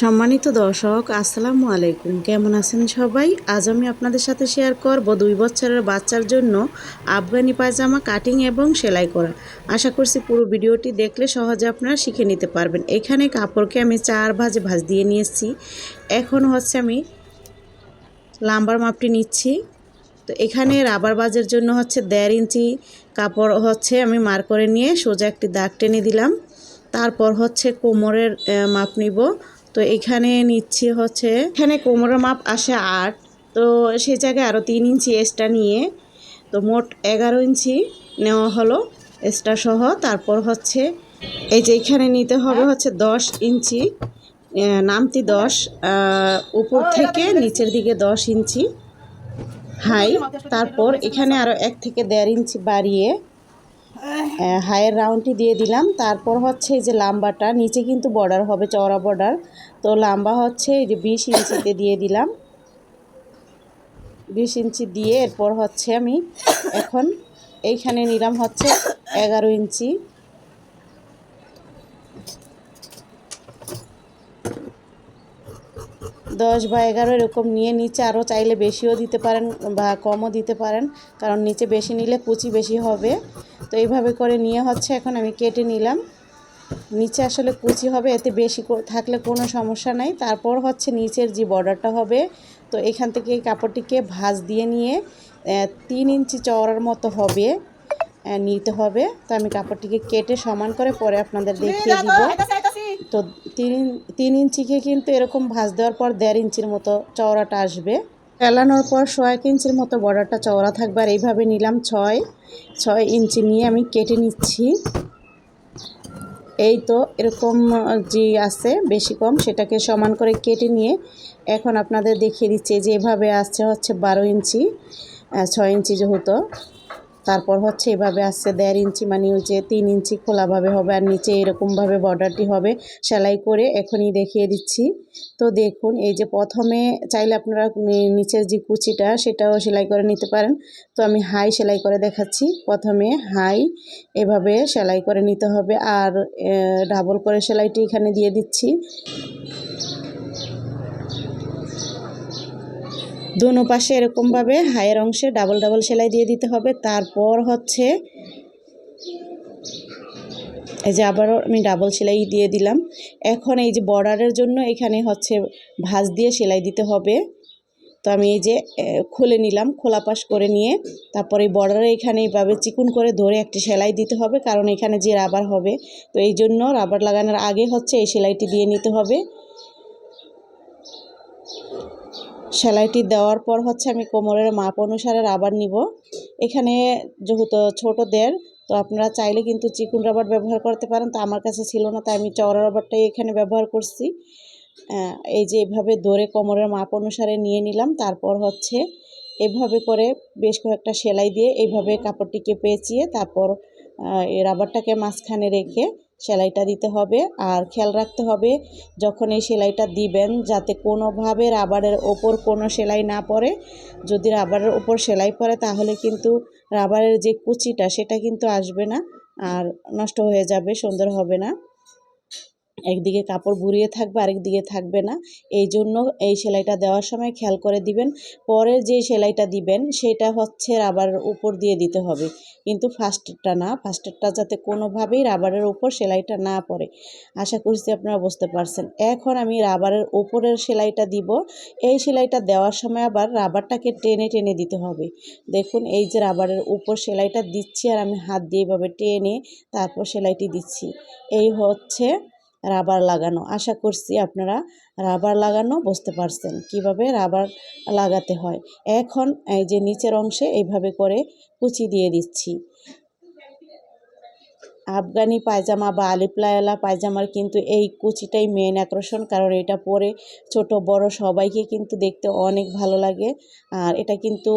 সম্মানিত দর্শক, আসসালামু আলাইকুম। কেমন আছেন সবাই? আজ আমি আপনাদের সাথে শেয়ার করব দুই বছরের বাচ্চার জন্য আফগানি পায়জামা কাটিং এবং সেলাই করা। আশা করছি পুরো ভিডিওটি দেখলে সহজে আপনারা শিখে নিতে পারবেন। এখানে কাপড়কে আমি চার ভাজে ভাজ দিয়ে নিয়েছি। এখন হচ্ছে আমি লাম্বার মাপটি নিচ্ছি। তো এখানে রাবার বাজের জন্য হচ্ছে দেড় ইঞ্চি কাপড় হচ্ছে আমি মার করে নিয়ে সোজা একটি দাগ টেনে দিলাম। তারপর হচ্ছে কোমরের মাপ নিব। তো এখানে নিচ্ছি হচ্ছে, এখানে কোমরের মাপ আসে আট। তো সেই জায়গায় আরও তিন ইঞ্চি এক্সট্রা নিয়ে, তো মোট এগারো ইঞ্চি নেওয়া হলো এক্সট্রা সহ। তারপর হচ্ছে এই যে এখানে নিতে হবে হচ্ছে দশ ইঞ্চি নামতি দশ উপর থেকে নিচের দিকে দশ ইঞ্চি হাই। তারপর এখানে আরও এক থেকে দেড় ইঞ্চি বাড়িয়ে আহ, হাইয়ের রাউন্ডটি দিয়ে দিলাম। তারপর হচ্ছে এই যে লাম্বাটা নিচে কিন্তু বর্ডার হবে চওড়া বর্ডার তো লাম্বা হচ্ছে এই যে বিশ ইঞ্চিতে দিয়ে দিলাম। বিশ ইঞ্চি দিয়ে এরপর হচ্ছে আমি এখন এইখানে নিলাম হচ্ছে এগারো ইঞ্চি। দশ বা এগারো এরকম নিয়ে নিচে আরও চাইলে বেশিও দিতে পারেন বা কমও দিতে পারেন কারণ নিচে বেশি নিলে কুচি বেশি হবে। তো এইভাবে করে নিয়ে হচ্ছে এখন আমি কেটে নিলাম। নিচে আসলে কুচি হবে এতে বেশি থাকলে কোনো সমস্যা নাই। তারপর হচ্ছে নিচের যে বর্ডারটা হবে তো এখান থেকে এই কাপড়টিকে ভাঁজ দিয়ে নিয়ে তিন ইঞ্চি চওড়ার মতো হবে নিতে হবে। তো আমি কাপড়টিকে কেটে সমান করে পরে আপনাদের দেখিয়ে দিব। তো তিন তিন ইঞ্চিকে কিন্তু এরকম ভাঁজ দেওয়ার পর দেড় ইঞ্চির মতো চওড়াটা আসবে। ফেলানোর পর ছ এক ইঞ্চির মতো বর্ডারটা চওড়া থাকবে আর এইভাবে নিলাম ছয় ছয় ইঞ্চি নিয়ে আমি কেটে নিচ্ছি। এই তো এরকম যে আছে বেশি কম সেটাকে সমান করে কেটে নিয়ে এখন আপনাদের দেখিয়ে দিচ্ছি যে এভাবে আসছে হচ্ছে বারো ইঞ্চি ছয় ইঞ্চি যেহেতু। তারপর হচ্ছে এভাবে আসছে দেড় ইঞ্চি মানে ওই যে তিন ইঞ্চি খোলাভাবে হবে আর নিচে এরকমভাবে বর্ডারটি হবে, সেলাই করে এখনই দেখিয়ে দিচ্ছি। তো দেখুন, এই যে প্রথমে চাইলে আপনারা নিচের যে কুচিটা, সেটাও সেলাই করে নিতে পারেন। তো আমি হাই সেলাই করে দেখাচ্ছি। প্রথমে হাই এভাবে সেলাই করে নিতে হবে আর ডাবল করে সেলাইটি এখানে দিয়ে দিচ্ছি। দোনো পাশে এরকমভাবে হায়ের অংশে ডাবল ডাবল সেলাই দিয়ে দিতে হবে। তারপর হচ্ছে এই যে আবারও আমি ডাবল সেলাই দিয়ে দিলাম। এখন এই যে বর্ডারের জন্য এখানে হচ্ছে ভাঁজ দিয়ে সেলাই দিতে হবে। তো আমি এই যে খুলে নিলাম, খোলা পাশ করে নিয়ে। তারপরে বর্ডারে এখানে এইভাবে চিকুন করে ধরে একটি সেলাই দিতে হবে, কারণ এখানে যে রাবার হবে। তো এই জন্য রাবার লাগানোর আগে হচ্ছে এই সেলাইটি দিয়ে নিতে হবে। সেলাইটি দেওয়ার পর হচ্ছে আমি কোমরের মাপ অনুসারে রাবার নিব। এখানে যেহেতু ছোটদের তো আপনারা চাইলে কিন্তু চিকুন রাবার ব্যবহার করতে পারেন। তো আমার কাছে ছিল না, তাই আমি চওড়া রাবারটাই এখানে ব্যবহার করছি। এই যে এভাবে ধরে কোমরের মাপ অনুসারে নিয়ে নিলাম। তারপর হচ্ছে এভাবে করে বেশ কয়েকটা সেলাই দিয়ে এইভাবে কাপড়টিকে পেঁচিয়ে তারপর এই রাবারটাকে মাঝখানে রেখে সেলাইটা দিতে হবে। আর খেয়াল রাখতে হবে, যখন এই সেলাইটা দিবেন, যাতে কোনোভাবে রাবারের ওপর কোনো সেলাই না পড়ে। যদি রাবারের ওপর সেলাই পড়ে, তাহলে কিন্তু রাবারের যে কুচিটা, সেটা কিন্তু আসবে না, আর নষ্ট হয়ে যাবে, সুন্দর হবে না। একদিকে কাপড় বুড়িয়ে থাকবে, আরেকদিকে থাকবে না। এই জন্য এই সেলাইটা দেওয়ার সময় খেয়াল করে দিবেন। পরে যে সেলাইটা দিবেন, সেটা হচ্ছে রাবারের উপর দিয়ে দিতে হবে। কিন্তু ফার্স্টেরটা না ফার্স্টেরটা যাতে কোনোভাবেই রাবারের উপর সেলাইটা না পড়ে। আশা করছি আপনারা বুঝতে পারছেন। এখন আমি রাবারের উপরের সেলাইটা দিব। এই সেলাইটা দেওয়ার সময় আবার রাবারটাকে টেনে টেনে দিতে হবে। দেখুন, এই যে রাবারের উপর সেলাইটা দিচ্ছি আর আমি হাত দিয়ে এভাবে টেনে তারপর সেলাইটি দিচ্ছি। এই হচ্ছে রাবার লাগানো। আশা করছি আপনারা রাবার লাগানো বুঝতে পারছেন কীভাবে রাবার লাগাতে হয়। এখন এই যে নিচের অংশে এইভাবে করে কুচি দিয়ে দিচ্ছি। আফগানি পায়জামা বা আলিপ্লায়ালা পায়জামার কিন্তু এই কুচিটাই মেন আকর্ষণ কারণ এটা পরে ছোট, বড় সবাইকে কিন্তু দেখতে অনেক ভালো লাগে। আর এটা কিন্তু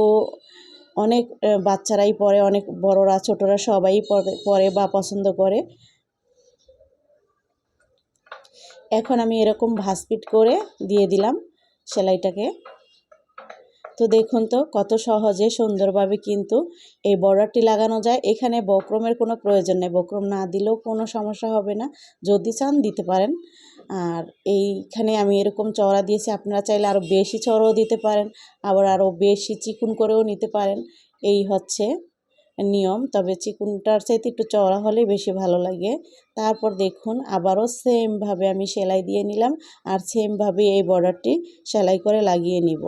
অনেক বাচ্চারাই পরে, অনেক বড়রা, ছোটরা সবাই পরে বা পছন্দ করে। এখন আমি এরকম ভাসপিট করে দিয়ে দিলাম সেলাইটাকে। তো দেখুন তো, কত সহজে, সুন্দরভাবে কিন্তু এই বর্ডারটি লাগানো যায়। এখানে বক্রমের কোনো প্রয়োজন নেই। বক্রম না দিলেও কোনো সমস্যা হবে না। যদি চান দিতে পারেন। আর এইখানে আমি এরকম চওড়া দিয়েছি। আপনারা চাইলে আরও বেশি চওড়াও দিতে পারেন। আবার আরও বেশি চিকুন করেও নিতে পারেন। এই হচ্ছে নিয়ম, তবে চিকুনটার চাইতে একটু চওড়া হলে বেশি ভালো লাগে। তারপর দেখুন, আবারও সেমভাবে আমি সেলাই দিয়ে নিলাম আর সেমভাবে এই বর্ডারটি সেলাই করে লাগিয়ে নিব।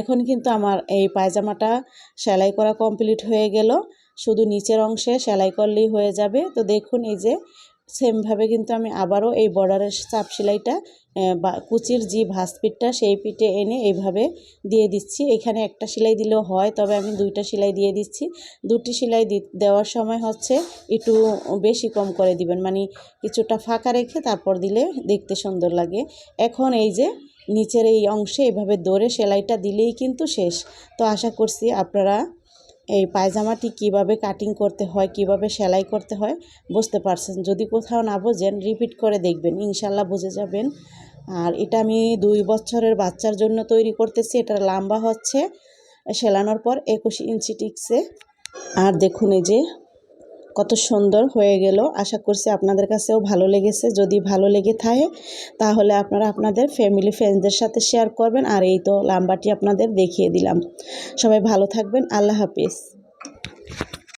এখন কিন্তু আমার এই পায়জামাটা সেলাই করা কমপ্লিট হয়ে গেল। শুধু নিচের অংশে সেলাই করলেই হয়ে যাবে। তো দেখুন, এই যে সেমভাবে কিন্তু আমি আবারও এই বর্ডারের চাপ সেলাইটা কুচির যে ভাঁজ পিঠটা সেই পিঠে এনে এইভাবে দিয়ে দিচ্ছি। এখানে একটা সেলাই দিলেও হয়, তবে আমি দুইটা সেলাই দিয়ে দিচ্ছি। দুটি সেলাই দেওয়ার সময় হচ্ছে একটু বেশি কম করে দিবেন মানে কিছুটা ফাঁকা রেখে তারপর দিলে দেখতে সুন্দর লাগে। এখন এই যে নিচের এই অংশে এভাবে দৌড়ে সেলাইটা দিলেই কিন্তু শেষ। তো আশা করছি আপনারা এই পায়জামাটি কীভাবে কাটিং করতে হয়, কীভাবে সেলাই করতে হয়, বুঝতে পারছেন। যদি কোথাও না বোঝেন রিপিট করে দেখবেন, ইনশাল্লাহ বুঝে যাবেন। আর এটা আমি দুই বছরের বাচ্চার জন্য তৈরি করতেছি এটার লম্বা হচ্ছে। সেলানোর পর একুশ ইঞ্চি টিক্সে আর দেখুন এই যে কত সুন্দর হয়ে গেল। আশা করছি আপনাদের কাছেও ভালো লেগেছে। যদি ভালো লেগে থাকে, তাহলে আপনারা আপনাদের ফ্যামিলি ফ্রেন্ডসদের সাথে শেয়ার করবেন। আর এই তো লাম্বাটি আপনাদের দেখিয়ে দিলাম। সবাই ভালো থাকবেন। আল্লাহ হাফিজ।